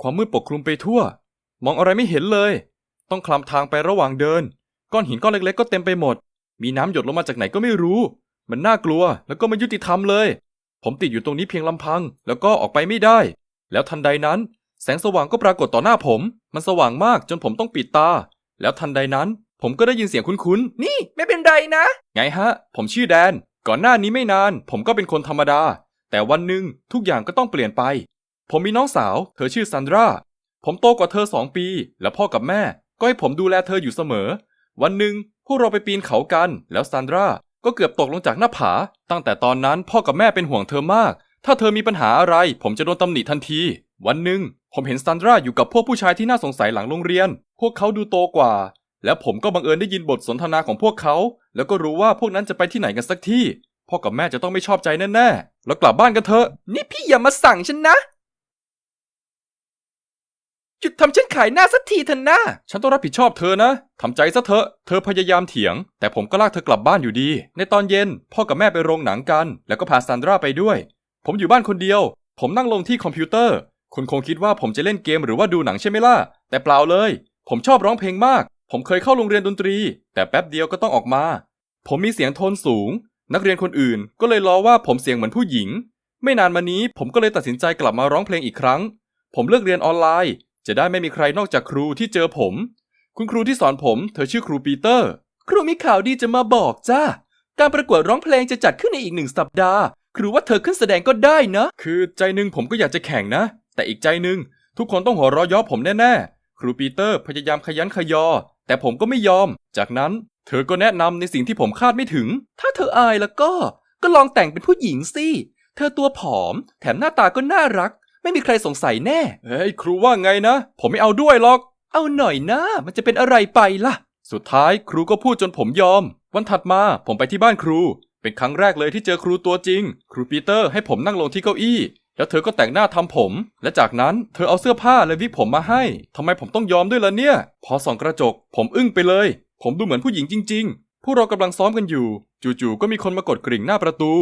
ความมืดปกคลุมไปทั่ว มองอะไรไม่เห็นเลย ต้องคลำทางไประหว่างเดิน ก้อนหินก้อนเล็กๆก็เต็มไปหมด มีน้ำหยดลงมาจากไหนก็ไม่รู้ มันน่ากลัวแล้วก็ไม่ยุติธรรมเลย ผมติดอยู่ตรงนี้เพียงลำพัง แล้วก็ออกไปไม่ได้ แล้วทันใดนั้น แสงสว่างก็ปรากฏต่อหน้าผม มันสว่างมากจนผมต้องปิดตา แล้วทันใดนั้น ผมก็ได้ยินเสียงคุ้นๆ นี่ไม่เป็นไรนะ ไงฮะ ผมชื่อแดน ก่อนหน้านี้ไม่นาน ผมก็เป็นคนธรรมดา แต่วันหนึ่งทุกอย่างก็ต้องเปลี่ยนไป ผมมีน้องสาว เธอชื่อซันดรา ผมโตกว่าเธอสองปี และพ่อกับแม่ ก็ให้ผมดูแลเธออยู่เสมอ วันหนึ่งพวกเราไปปีนเขากัน แล้วซันดราก็เกือบตกลงจากหน้าผา ตั้งแต่ตอนนั้นพ่อกับแม่เป็นห่วงเธอมาก ถ้าเธอมีปัญหาอะไร ผมจะโดนตำหนิทันที วันหนึ่งผมเห็นซันดราอยู่กับพวกผู้ชายที่น่าสงสัยหลังโรงเรียน พวกเขาดูโตกว่า แล้วผมก็บังเอิญได้ยินบทสนทนาของพวกเขา แล้วก็รู้ว่าพวกนั้นจะไปที่ไหนกันสักที่ พ่อกับแม่จะต้องไม่ชอบใจแน่ๆ แล้วกลับบ้านกันเถอะ นี่พี่อย่ามาสั่งฉันนะ หยุดทำฉันขายหน้าสักทีเถอะนะฉันต้องรับผิดชอบเธอนะ ทำใจซะเถอะ เธอพยายามเถียง แต่ผมก็ลากเธอกลับบ้านอยู่ดี ในตอนเย็น พ่อกับแม่ไปโรงหนังกัน แล้วก็พาซันดราไปด้วย ผมอยู่บ้านคนเดียว ผมนั่งลงที่คอมพิวเตอร์ คุณคงคิดว่าผมจะเล่นเกมหรือว่าดูหนังใช่ไหมล่ะ แต่เปล่าเลย ผมชอบร้องเพลงมาก ผมเคยเข้าโรงเรียนดนตรี แต่แป๊บเดียวก็ต้องออกมา ผมมีเสียงโทนสูง นักเรียนคนอื่น ก็เลยล้อว่าผมเสียงเหมือนผู้หญิง ไม่นานมานี้ผมก็เลยตัดสินใจกลับมาร้องเพลงอีกครั้ง ผมเลือกเรียนออนไลน์ จะได้ไม่มีใครนอกจากครูที่เจอผม คุณครูที่สอนผม เธอชื่อครูปีเตอร์ ครูมีข่าวดีจะมาบอกจ้า การประกวดร้องเพลงจะจัดขึ้นในอีกหนึ่งสัปดาห์ ครูว่าเธอขึ้นแสดงก็ได้นะ คือใจหนึ่งผมก็อยากจะแข่งนะ แต่อีกใจหนึ่งทุกคนต้องหัวเราะย้อผมแน่ๆ ครูปีเตอร์พยายามขยันขยอ แต่ผมก็ไม่ยอม จากนั้น เธอก็แนะนำในสิ่งที่ผมคาดไม่ถึง ถ้าเธออายแล้วก็ ก็ลองแต่งเป็นผู้หญิงสิ เธอตัวผอม แถมหน้าตาก็น่ารัก ไม่มีใครสงสัยแน่ เฮ้ยครูว่าไงนะ ผมไม่เอาด้วยหรอก เอาหน่อยนะ มันจะเป็นอะไรไปล่ะ สุดท้ายครูก็พูดจนผมยอม วันถัดมาผมไปที่บ้านครู เป็นครั้งแรกเลยที่เจอครูตัวจริง ครูปีเตอร์ให้ผมนั่งลงที่เก้าอี้ แล้วเธอก็แต่งหน้าทำผม และจากนั้นเธอเอาเสื้อผ้าและวิกผมมาให้ทำไมผมต้องยอมด้วยล่ะเนี่ย พอส่องกระจก ผมอึ้งไปเลย ผมดูเหมือนผู้หญิงจริง ๆ พวกเรากำลังซ้อมกันอยู่ จู่ๆก็มีคนมากดกริ่งหน้าประตู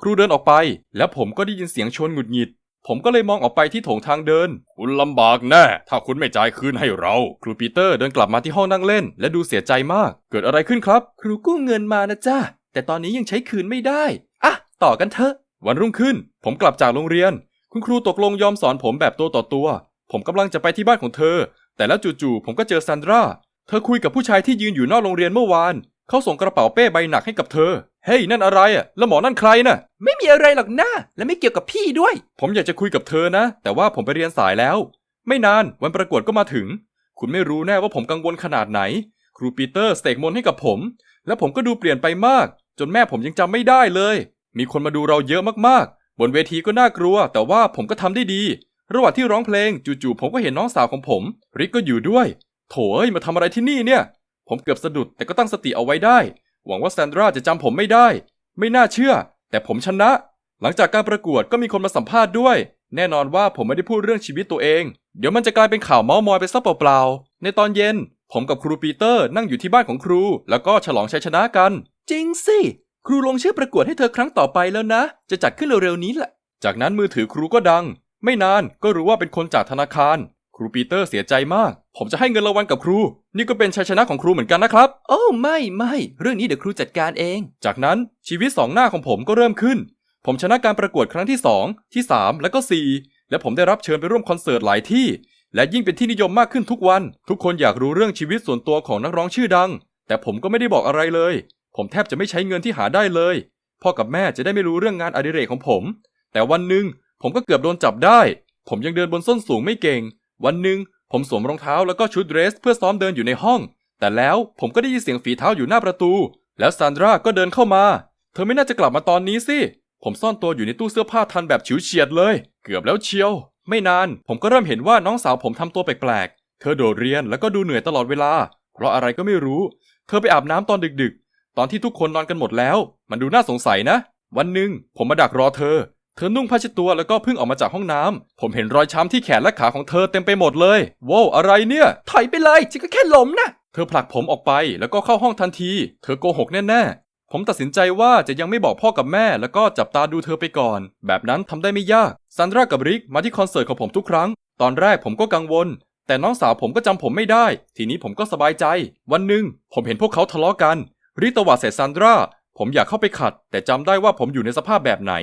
ครูเดินออกไป แล้วผมก็ได้ยินเสียงชวนหงุดหงิด ผมก็เลยมองออกไปที่โถงทางเดิน คุณลำบากแน่ ถ้าคุณไม่จ่ายคืนให้เรา ครูปีเตอร์เดินกลับมาที่ห้องนั่งเล่น และดูเสียใจมาก เกิดอะไรขึ้นครับ ครูกู้เงินมานะจ้าแต่ตอนนี้ยังใช้คืนไม่ได้ อะ ต่อกันเถอะ วันรุ่งขึ้น ผมกลับจากโรงเรียน คุณครูตกลงยอมสอนผมแบบตัวต่อตัว ผมกำลังจะไปที่บ้านของเธอ แต่แล้วจู่ๆผมก็เจอซันดรา เธอคุยกับผู้ชายที่ยืนอยู่นอกโรงเรียนเมื่อวาน เขาส่งกระเป๋าเป้ใบหนักให้กับเธอ เฮ้ย นั่นอะไรอะ แล้วหมอนั่นใครน่ะ ไม่มีอะไรหรอกนะและไม่เกี่ยวกับพี่ด้วย ผมอยากจะคุยกับเธอนะ แต่ว่าผมไปเรียนสายแล้ว ไม่นานวันประกวดก็มาถึง คุณไม่รู้แน่ว่าผมกังวลขนาดไหน ครูปีเตอร์เสกมนต์ให้กับผม และผมก็ดูเปลี่ยนไปมาก จนแม่ผมยังจำไม่ได้เลย มีคนมาดูเราเยอะมากๆ บนเวทีก็น่ากลัว แต่ว่าผมก็ทำได้ดี ระหว่างที่ร้องเพลงจู่ๆผมก็เห็นน้องสาวของผม ริกก็อยู่ด้วย โถเอ้ยมาทำอะไรที่นี่เนี่ย ผมเกือบสะดุดแต่ก็ตั้งสติเอาไว้ได้ หวังว่าแซนดราจะจำผมไม่ได้ ไม่น่าเชื่อ แต่ผมชนะ หลังจากการประกวดก็มีคนมาสัมภาษณ์ด้วย แน่นอนว่าผมไม่ได้พูดเรื่องชีวิตตัวเอง เดี๋ยวมันจะกลายเป็นข่าวเมาส์มอยไปซะเปล่าๆ ในตอนเย็น ผมกับครูปีเตอร์นั่งอยู่ที่บ้านของครู แล้วก็ฉลองชัยชนะกัน จริงสิ ครูลงชื่อประกวดให้เธอครั้งต่อไปแล้วนะ จะจัดขึ้นเร็วๆนี้แหละ จากนั้นมือถือครูก็ดัง ไม่นานก็รู้ว่าเป็นคนจากธนาคาร ครูปีเตอร์เสียใจมาก ผมจะให้เงินรางวัลกับครู นี่ก็เป็นชัยชนะของครูเหมือนกันนะครับ โอ้ไม่ไม่ เรื่องนี้เดี๋ยวครูจัดการเอง จากนั้นชีวิตสองหน้าของผมก็เริ่มขึ้น ผมชนะการประกวดครั้งที่ 2 ที่ 3 และก็ 4 และผมได้รับเชิญไปร่วมคอนเสิร์ตหลายที่ และยิ่งเป็นที่นิยมมากขึ้นทุกวัน ทุกคนอยากรู้เรื่องชีวิตส่วนตัวของนักร้องชื่อดัง แต่ผมก็ไม่ได้บอกอะไรเลย ผมแทบจะไม่ใช้เงินที่หาได้เลย พ่อกับแม่จะได้ไม่รู้เรื่องงานอดิเรกของผม แต่วันหนึ่งผมก็เกือบโดนจับได้ ผมยังเดินบนส้นสูงไม่เก่ง วันหนึ่งผมสวมรองเท้าแล้วก็ชุดเดรส เพื่อซ้อมเดินอยู่ในห้อง แต่แล้วผมก็ได้ยินเสียงฝีเท้าอยู่หน้าประตู แล้วซานดราก็เดินเข้ามา เธอไม่น่าจะกลับมาตอนนี้สิ ผมซ่อนตัวอยู่ในตู้เสื้อผ้าทันแบบฉิวเฉียดเลย เกือบแล้วเชียว ไม่นานผมก็เริ่มเห็นว่าน้องสาวผมทำตัวแปลกๆ เธอโดดเรียนแล้วก็ดูเหนื่อยตลอดเวลา เพราะอะไรก็ไม่รู้ เธอไปอาบน้ำตอนดึกๆ ตอนที่ทุกคนนอนกันหมดแล้ว มันดูน่าสงสัยนะ วันหนึ่งผมมาดักรอเธอ เธอนุ่งผ้าเช็ดตัวแล้วก็เพิ่งออกมาจากห้องน้ำผมเห็นรอยช้ำที่แขนและขาของเธอเต็มไปหมดเลยว้าวอะไรเนี่ย ถอยไปเลยฉันก็แค่ล้มนะเธอผลักผมออกไปแล้วก็เข้าห้องทันที เธอโกหกแน่ๆ ผมตัดสินใจว่าจะยังไม่บอกพ่อกับแม่ แล้วก็จับตาดูเธอไปก่อน แบบนั้นทำได้ไม่ยาก ซันดรากับริกมาที่คอนเสิร์ตของผมทุกครั้ง ตอนแรกผมก็กังวล แต่น้องสาวผมก็จำผมไม่ได้ ทีนี้ผมก็สบายใจ วันหนึ่งผมเห็นพวกเขาทะเลาะกัน ริตวาดใส่ซานดราผมอยากเข้าไปขัด แต่จำได้ว่าผมอยู่ในสภาพแบบไหน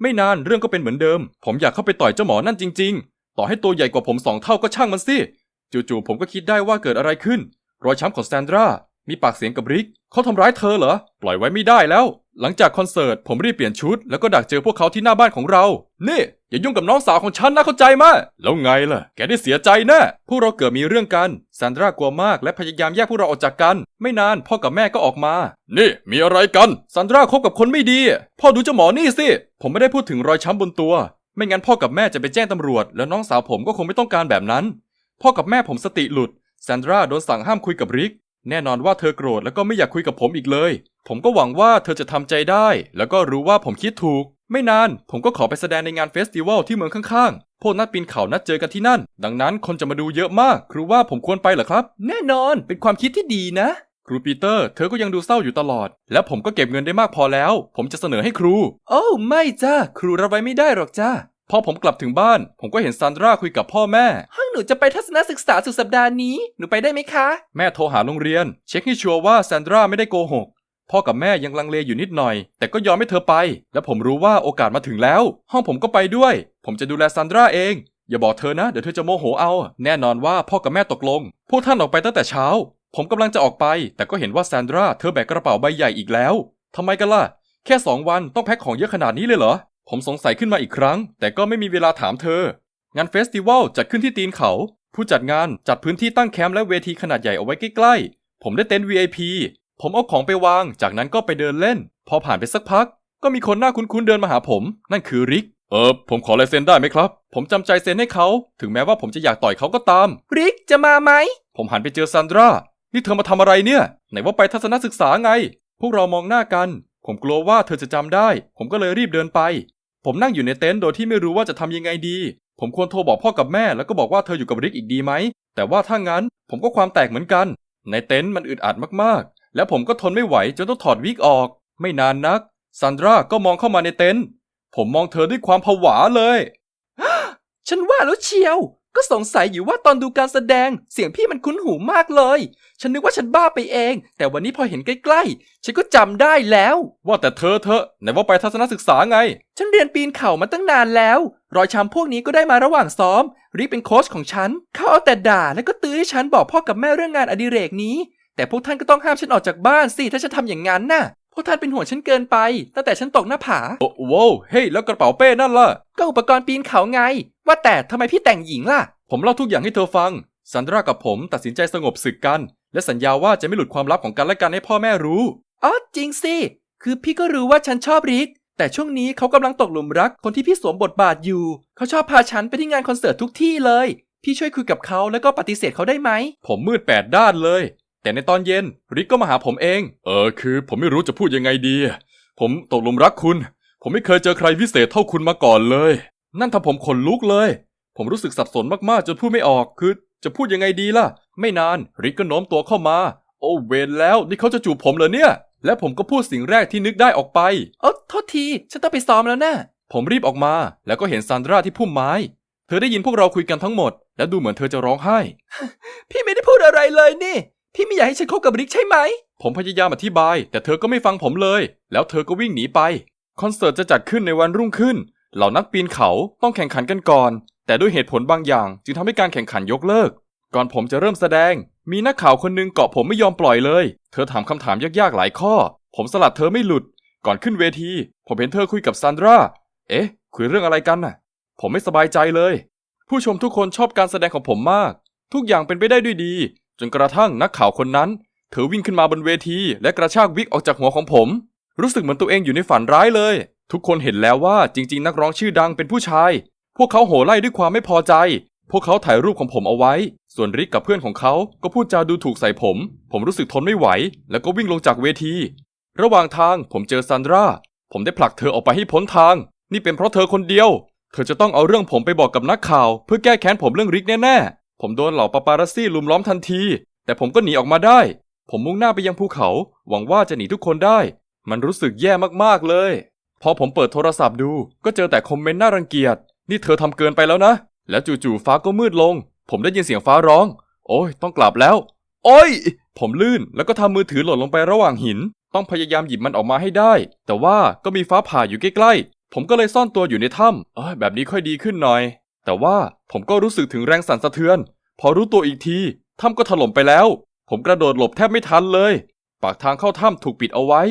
ไม่นานเรื่องก็เป็นเหมือนเดิม ผมอยากเข้าไปต่อยเจ้าหมอนั่นจริง ๆ ต่อให้ตัวใหญ่กว่าผมสองเท่าก็ช่างมันสิ จู่ๆผมก็คิดได้ว่าเกิดอะไรขึ้น รอยช้ำของแซนดรา มีปากเสียงกับริก เขาทำร้ายเธอเหรอ ปล่อยไว้ไม่ได้แล้ว หลังจากคอนเสิร์ตผมรีบเปลี่ยนชุด แล้วก็ดักเจอพวกเขาที่หน้าบ้านของเรา นี่ อย่ายุ่งกับน้องสาวของฉันนะเข้าใจไหมแล้วไงล่ะ แกได้เสียใจแน่พวกเราเกิดมีเรื่องกันแซนดรากลัวมากและพยายามแยกพวกเราออกจากกัน ไม่นานพ่อกับแม่ก็ออกมา นี่ มีอะไรกันแซนดราคบกับคนไม่ดี พ่อดูเจ้าหมอนี่สิ ผมไม่ได้พูดถึงรอยช้ำบนตัว ไม่งั้นพ่อกับแม่จะไปแจ้งตำรวจ แล้วน้องสาวผมก็คงไม่ต้องการแบบนั้น พ่อกับแม่ผมสติหลุดแซนดราโดนสั่งห้ามคุยกับริก แน่นอนว่าเธอโกรธแล้วก็ไม่อยากคุยกับผมอีกเลย ผมก็หวังว่าเธอจะทำใจได้ แล้วก็รู้ว่าผมคิดถูก ไม่นาน ผมก็ขอไปแสดงในงานเฟสติวัลที่เมืองข้างๆ พวกนักปีนเขานัดเจอกันที่นั่น ดังนั้นคนจะมาดูเยอะมาก ครูว่าผมควรไปเหรอครับ แน่นอนเป็นความคิดที่ดีนะ ครูปีเตอร์ เธอก็ยังดูเศร้าอยู่ตลอด และผมก็เก็บเงินได้มากพอแล้ว ผมจะเสนอให้ครู โอ้ไม่จ้าครูรับไว้ไม่ได้หรอกจ้า พอผมกลับถึงบ้าน ผมก็เห็นซานดราคุยกับพ่อแม่ ห้องหนูจะไปทัศนศึกษาสุดสัปดาห์นี้ หนูไปได้ไหมคะ แม่โทรหาโรงเรียน เช็คให้ชัวร์ว่าแซนดราไม่ได้โกหก พ่อกับแม่ยังลังเลอยู่นิดหน่อย แต่ก็ยอมให้เธอไป และผมรู้ว่าโอกาสมาถึงแล้ว ห้องผมก็ไปด้วย ผมจะดูแลซานดราเอง อย่าบอกเธอนะ เดี๋ยวเธอจะโมโหเอา แน่นอนว่าพ่อกับแม่ตกลง พวกท่านออกไปตั้งแต่เช้า ผมกำลังจะออกไป แต่ก็เห็นว่าแซนดราเธอแบกกระเป๋าใบใหญ่อีกแล้วทำไมกันล่ะ แค่สองวันต้องแพ็คของเยอะขนาดนี้เลยเหรอ ผมสงสัยขึ้นมาอีกครั้ง แต่ก็ไม่มีเวลาถามเธอ งานเฟสติวัลจัดขึ้นที่ตีนเขา ผู้จัดงานจัดพื้นที่ตั้งแคมป์และเวทีขนาดใหญ่เอาไว้ใกล้ๆ ผมได้เต็นท์ VIP ผมเอาของไปวาง จากนั้นก็ไปเดินเล่น พอผ่านไปสักพัก ก็มีคนหน้าคุ้นๆเดินมาหาผม นั่นคือริก เออ ผมขอลายเซ็นได้ไหมครับ ผมจำใจเซ็นให้เขา ถึงแม้ว่าผมจะอยากต่อยเขาก็ตาม ริกจะมาไหม ผมหันไปเจอซันดรา นี่เธอมาทำอะไรเนี่ย ไหนว่าไปทัศนศึกษาไง พวกเรามองหน้ากัน ผมกลัวว่าเธอจะจำได้ ผมก็เลยรีบเดินไป ผมนั่งอยู่ในเต็นท์โดยที่ไม่รู้ว่าจะทำยังไงดี ผมควรโทรบอกพ่อกับแม่แล้วก็บอกว่าเธออยู่กับริกอีกดีไหม แต่ว่าถ้างั้นผมก็ความแตกเหมือนกัน ในเต็นท์มันอึดอัดมากๆ แล้วผมก็ทนไม่ไหวจนต้องถอดวิกออก ไม่นานนักซันดราก็มองเข้ามาในเต็นท์ผมมองเธอด้วยความผวาเลย ฉันว่าแล้วเชียว ก็สงสัยอยู่ว่าตอนดูการแสดงเสียงพี่มันคุ้นหูมากเลย ฉันนึกว่าฉันบ้าไปเอง แต่วันนี้พอเห็นใกล้ๆ ฉันก็จำได้แล้ว ว่าแต่เธอเธอะไหนว่าไปทัศนศึกษาไง ฉันเรียนปีนเขามาตั้งนานแล้ว รอยช้ำพวกนี้ก็ได้มาระหว่างซ้อมริกเป็นโค้ชของฉัน เขาเอาแต่ด่าแล้วก็ตื้อให้ฉันบอกพ่อกับแม่เรื่องงานอดิเรกนี้ แต่พวกท่านก็ต้องห้ามฉันออกจากบ้านสิถ้าฉันทำอย่างนั้นน่ะ พวกท่านเป็นห่วงฉันเกินไป ตั้งแต่ฉันตกหน้าผา โอ้โว้วเฮ้ยแล้วกระเป๋าเป้นั่นล่ะ ก็อุปกรณ์ปีนเขาไง ว่าแต่ทำไมพี่แต่งหญิงล่ะ ผมเล่าทุกอย่างให้เธอฟัง ซันดรากับผมตัดสินใจสงบศึกกัน และสัญญาว่าจะไม่หลุดความลับของกันและกันให้พ่อแม่รู้ อ๋อจริงสิ คือพี่ก็รู้ว่าฉันชอบริก แต่ช่วงนี้เขากำลังตกหลุมรักคนที่พี่สวมบทบาทอยู่ เขาชอบพาฉันไปที่งานคอนเสิร์ตทุกที่เลย พี่ช่วยคุยกับเขาแล้วก็ปฏิเสธเขาได้ไหม ผมมืดแปดด้านเลย แต่ในตอนเย็นริกก็มาหาผมเอง เออคือ ผมไม่รู้จะพูดยังไงดี ผมตกหลุมรักคุณ ผมไม่เคยเจอใครพิเศษเท่าคุณมาก่อนเลย นั่นทำผมขนลุกเลย ผมรู้สึกสับสนมากๆจนพูดไม่ออกคือ จะพูดยังไงดีล่ะ ไม่นานริกก็โน้มตัวเข้ามา โอ้เวนแล้วนี่เขาจะจูบผมเหรอเนี่ย และผมก็พูดสิ่งแรกที่นึกได้ออกไปโอ้โทษทีฉันต้องไปซ้อมแล้วนะผมรีบออกมา แล้วก็เห็นซานดราที่พุ่มไม้ เธอได้ยินพวกเราคุยกันทั้งหมด และดูเหมือนเธอจะร้องไห้ พี่ไม่ได้พูดอะไรเลยนี่ พี่ไม่อยากให้ฉันคบกับริกใช่ไหม ผมพยายามอธิบาย แต่เธอก็ไม่ฟังผมเลย แล้วเธอก็วิ่งหนีไป คอนเสิร์ตจะจัดขึ้นในวันรุ่งขึ้น เหล่านักปีนเขาต้องแข่งขันกันก่อน แต่ด้วยเหตุผลบางอย่าง จึงทำให้การแข่งขันยกเลิก ก่อนผมจะเริ่มแสดง มีนักข่าวคนหนึงเกาะผมไม่ยอมปล่อยเลย เธอถามคำถามยากๆหลายข้อ ผมสลัดเธอไม่หลุด ก่อนขึ้นเวที ผมเห็นเธอคุยกับซันดรา เอ๊ะ คุยเรื่องอะไรกันน่ะ ผมไม่สบายใจเลย ผู้ชมทุกคนชอบการแสดงของผมมาก ทุกอย่างเป็นไปได้ด้วยดี จนกระทั่งนักข่าวคนนั้น เธอวิ่งขึ้นมาบนเวทีและกระชากวิกออกจากหัวของผม รู้สึกเหมือนตัวเองอยู่ในฝันร้ายเลย ทุกคนเห็นแล้วว่าจริง ๆ นักร้องชื่อดังเป็นผู้ชาย พวกเขาโห่ไล่ด้วยความไม่พอใจ พวกเขาถ่ายรูปของผมเอาไว้ ส่วนริกกับเพื่อนของเขาก็พูดจาดูถูกใส่ผม ผมรู้สึกทนไม่ไหว แล้วก็วิ่งลงจากเวที ระหว่างทางผมเจอซันดราผมได้ผลักเธอออกไปให้พ้นทาง นี่เป็นเพราะเธอคนเดียว เธอจะต้องเอาเรื่องผมไปบอกกับนักข่าว เพื่อแก้แค้นผมเรื่องริกแน่ๆ ผมโดนเหล่าปาปารัสซี่ลุมล้อมทันที แต่ผมก็หนีออกมาได้ ผมมุ่งหน้าไปยังภูเขา หวังว่าจะหนีทุกคนได้ มันรู้สึกแย่มากๆเลย พอผมเปิดโทรศัพท์ดู ก็เจอแต่คอมเมนต์น่ารังเกียจ นี่เธอทำเกินไปแล้วนะ แล้วจู่ๆฟ้าก็มืดลง ผมได้ยินเสียงฟ้าร้อง โอ้ย ต้องกลับแล้ว โอ้ย ผมลื่นแล้วก็ทำมือถือหล่นลงไประหว่างหิน ต้องพยายามหยิบมันออกมาให้ได้ แต่ว่าก็มีฟ้าผ่าอยู่ใกล้ๆ ผมก็เลยซ่อนตัวอยู่ในถ้ำแบบนี้ค่อยดีขึ้นหน่อย แต่ว่าผมก็รู้สึกถึงแรงสั่นสะเทือน พอรู้ตัวอีกทีถ้ำก็ถล่มไปแล้ว ผมกระโดดหลบแทบไม่ทันเลย ปากทางเข้าถ้ำถูกปิดเอาไว้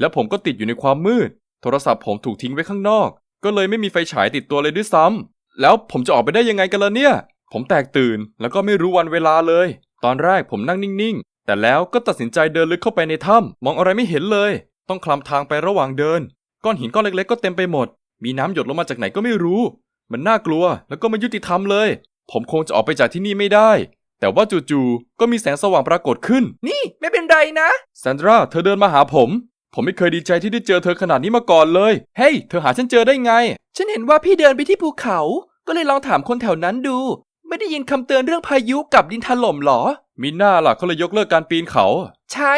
และผมก็ติดอยู่ในความมืด โทรศัพท์ผมถูกทิ้งไว้ข้างนอก ก็เลยไม่มีไฟฉายติดตัวเลยด้วยซ้ำแล้วผมจะออกไปได้ยังไงกันล่ะเนี่ย ผมแตกตื่นแล้วก็ไม่รู้วันเวลาเลย ตอนแรกผมนั่งนิ่งๆ แต่แล้วก็ตัดสินใจเดินลึกเข้าไปในถ้ำมองอะไรไม่เห็นเลย ต้องคลำทางไประหว่างเดิน ก้อนหินก้อนเล็กๆ ก็เต็มไปหมด มีน้ำหยดลงมาจากไหนก็ไม่รู้ มันน่ากลัวแล้วก็ไม่ยุติธรรมเลย ผมคงจะออกไปจากที่นี่ไม่ได้ แต่ว่าจู่ๆก็มีแสงสว่างปรากฏขึ้น นี่ไม่เป็นไรนะแซนดราเธอเดินมาหาผม ผมไม่เคยดีใจที่ได้เจอเธอขนาดนี้มาก่อนเลย เฮ้ย เธอหาฉันเจอได้ไง ฉันเห็นว่าพี่เดินไปที่ภูเขา ก็เลยลองถามคนแถวนั้นดู ไม่ได้ยินคำเตือนเรื่องพายุกับดินถล่มหรอ มีหน้าล่ะเขาเลยยกเลิกการปีนเขา ใช่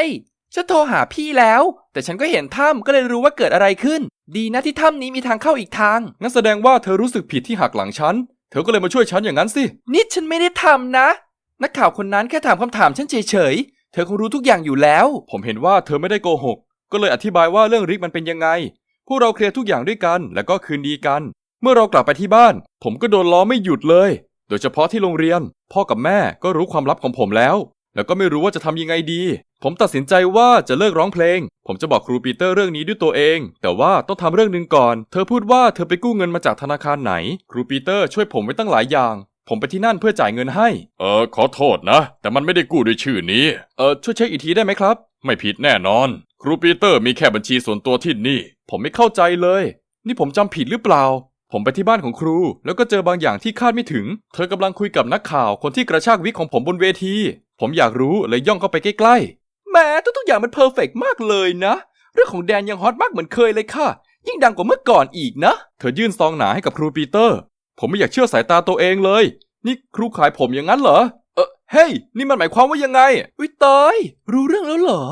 ฉันโทรหาพี่แล้ว แต่ฉันก็เห็นถ้ำก็เลยรู้ว่าเกิดอะไรขึ้น ดีนะที่ถ้ำนี้มีทางเข้าอีกทาง งั้นแสดงว่าเธอรู้สึกผิดที่หักหลังฉัน เธอก็เลยมาช่วยฉันอย่างนั้นสิ นี่ฉันไม่ได้ทำนะ นักข่าวคนนั้นแค่ถามคำถามฉันเฉยๆ เธอคงรู้ทุกอย่างอยู่แล้ว ผมเห็นว่าเธอไม่ได้โกหก ก็เลยอธิบายว่าเรื่องริกมันเป็นยังไง พวกเราเคลียร์ทุกอย่างด้วยกัน แล้วก็คืนดีกัน เมื่อเรากลับไปที่บ้าน ผมก็โดนล้อไม่หยุดเลย โดยเฉพาะที่โรงเรียน พ่อกับแม่ก็รู้ความลับของผมแล้ว แล้วก็ไม่รู้ว่าจะทำยังไงดี ผมตัดสินใจว่าจะเลิกร้องเพลง ผมจะบอกครูปีเตอร์เรื่องนี้ด้วยตัวเอง แต่ว่าต้องทำเรื่องหนึ่งก่อน เธอพูดว่าเธอไปกู้เงินมาจากธนาคารไหน ครูปีเตอร์ช่วยผมไว้ตั้งหลายอย่าง ผมไปที่นั่นเพื่อจ่ายเงินให้ เออขอโทษนะ แต่มันไม่ได้กู้ด้วยชื่อนี้ เออช่วยเช็คอีกทีได้ไหมครับ ไม่ผิดแน่นอน ครูปีเตอร์มีแค่บัญชีส่วนตัวที่นี่ ผมไม่เข้าใจเลย นี่ผมจำผิดหรือเปล่าผมไปที่บ้านของครู แล้วก็เจอบางอย่างที่คาดไม่ถึง เธอกำลังคุยกับนักข่าวคนที่กระชากวิกของผมบนเวที ผมอยากรู้เลยย่องเข้าไปใกล้ๆ แหมทุกๆอย่างมันเพอร์เฟกต์มากเลยนะ เรื่องของแดนยังฮอตมากเหมือนเคยเลยค่ะ ยิ่งดังกว่าเมื่อก่อนอีกนะ เธอยื่นซองหนาให้กับครูปีเตอร์ ผมไม่อยากเชื่อสายตาตัวเองเลย นี่ครูขายผมอย่างนั้นเหรอ เออเฮ้ย นี่มันหมายความว่ายังไงวิตายรู้เรื่องแล้วเหรอ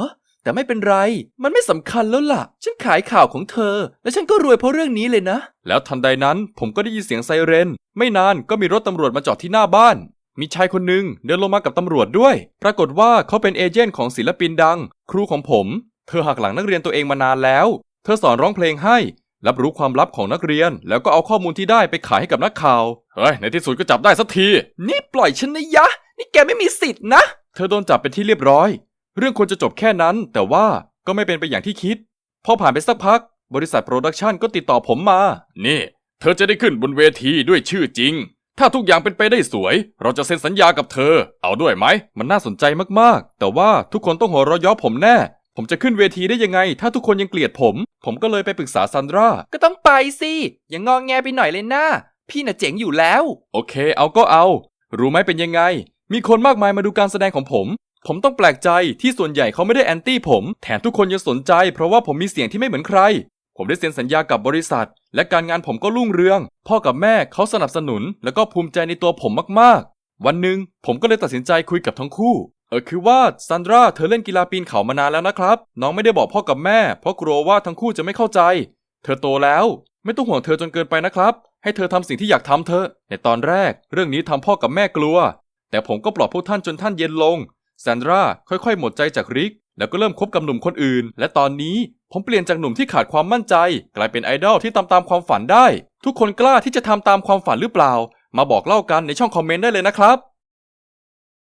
แต่ไม่เป็นไร มันไม่สำคัญแล้วล่ะ ฉันขายข่าวของเธอ และฉันก็รวยเพราะเรื่องนี้เลยนะ แล้วทันใดนั้นผมก็ได้ยินเสียงไซเรน ไม่นานก็มีรถตำรวจมาจอดที่หน้าบ้าน มีชายคนหนึ่งเดินลงมากับตำรวจด้วย ปรากฏว่าเขาเป็นเอเจนต์ของศิลปินดัง ครูของผม เธอหักหลังนักเรียนตัวเองมานานแล้ว เธอสอนร้องเพลงให้ รับรู้ความลับของนักเรียน แล้วก็เอาข้อมูลที่ได้ไปขายให้กับนักข่าว เฮ้ย ในที่สุดก็จับได้สักที นี่ปล่อยฉันนะยะ นี่แกไม่มีสิทธินะ เธอโดนจับเป็นที่เรียบร้อย เรื่องควรจะจบแค่นั้น แต่ว่าก็ไม่เป็นไปอย่างที่คิด พอผ่านไปสักพัก บริษัทโปรดักชันก็ติดต่อผมมา นี่ เธอจะได้ขึ้นบนเวทีด้วยชื่อจริง ถ้าทุกอย่างเป็นไปได้สวย เราจะเซ็นสัญญากับเธอ เอาด้วยไหม มันน่าสนใจมากๆ แต่ว่าทุกคนต้องหัวเราะเย้อผมแน่ ผมจะขึ้นเวทีได้ยังไง ถ้าทุกคนยังเกลียดผม ผมก็เลยไปปรึกษาซันดราก็ต้องไปสิ อย่างงองแงไปหน่อยเลยนะ พี่น่ะเจ๋งอยู่แล้ว โอเค เอาก็เอา รู้ไหมเป็นยังไง มีคนมากมายมาดูการแสดงของผม ผมต้องแปลกใจที่ส่วนใหญ่เขาไม่ได้แอนตี้ผม แถมทุกคนยังสนใจ เพราะว่าผมมีเสียงที่ไม่เหมือนใคร ผมได้เซ็นสัญญากับบริษัท และการงานผมก็รุ่งเรือง พ่อกับแม่เขาสนับสนุน แล้วก็ภูมิใจในตัวผมมากๆ วันหนึ่งผมก็เลยตัดสินใจคุยกับทั้งคู่ เออคือว่าซันดราเธอเล่นกีฬาปีนเขามานานแล้วนะครับ น้องไม่ได้บอกพ่อกับแม่ เพราะกลัวว่าทั้งคู่จะไม่เข้าใจ เธอโตแล้ว ไม่ต้องห่วงเธอจนเกินไปนะครับ ให้เธอทำสิ่งที่อยากทำเถอะในตอนแรก เรื่องนี้ทำพ่อกับแม่กลัว แต่ผมก็ปลอบพวกท่านจนท่านเย็นลงแซนดราค่อยๆ หมดใจจากริก แล้วก็เริ่มคบกับหนุ่มคนอื่น และตอนนี้ผมเปลี่ยนจากหนุ่มที่ขาดความมั่นใจ กลายเป็นไอดอลที่ตามตามความฝันได้ ทุกคนกล้าที่จะทำตามความฝันหรือเปล่า มาบอกเล่ากันในช่องคอมเมนต์ได้เลยนะครับ